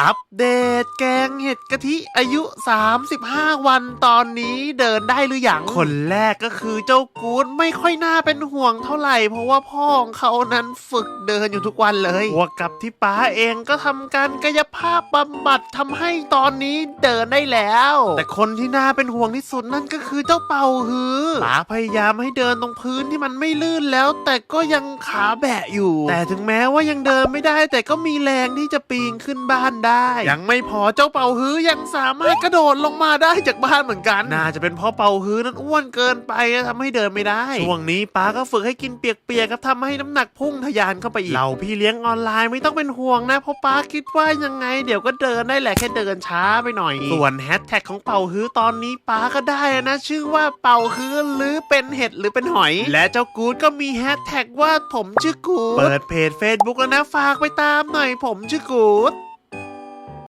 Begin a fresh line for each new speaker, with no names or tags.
อัปเดตแกงเห็ดกะทิอายุ 35 วันตอนนี้เดินได้หรือยังคนแรกก็คือเจ้ากูดไม่ค่อยน่าเป็นห่วงเท่าไหร่ เพราะว่าพ่อของเขานั้นฝึกเดินอยู่ทุกวันเลยบวกกับที่ป้าเองก็ทำการกายภาพบำบัดทำให้ตอนนี้เดินได้แล้ว แต่คนที่น่าเป็นห่วงที่สุดนั่นก็คือเจ้าเป่าฮือป้าพยายามให้เดินตรงพื้นที่มันไม่ลื่นแล้ว แต่ก็ยังขาแบะอยู่ แต่ถึงแม้ว่ายังเดินไม่ได้ แต่ก็มีแรงที่จะปีนขึ้นบ้านได้ยังไม่พอเจ้าเป่าฮื้อยังสามารถกระโดดลงมาได้จากบ้านเหมือนกัน น่าจะเป็นเพราะเป่าฮื้อนั้นอ้วนเกินไปนะทำให้เดินไม่ได้ ช่วงนี้ป้าก็ฝึกให้กินเปียกๆครับทำให้น้ำหนักพุ่งทะยานเข้าไปอีก เราพี่เลี้ยงออนไลน์ไม่ต้องเป็นห่วงนะเพราะป้าคิดว่ายังไง เดี๋ยวก็เดินได้แหละแค่เดินช้าไปหน่อย ส่วนแฮชแท็กของเป่าฮื้อตอนนี้ป้าก็ได้นะ ชื่อว่าเป่าฮื้อหรือเป็นเห็ดหรือเป็นหอย และเจ้ากูดก็มีแฮชแท็กว่าผมชื่อกูดเปิดเพจ Facebook แล้วนะฝากไปตามหน่อยผมชื่อกูด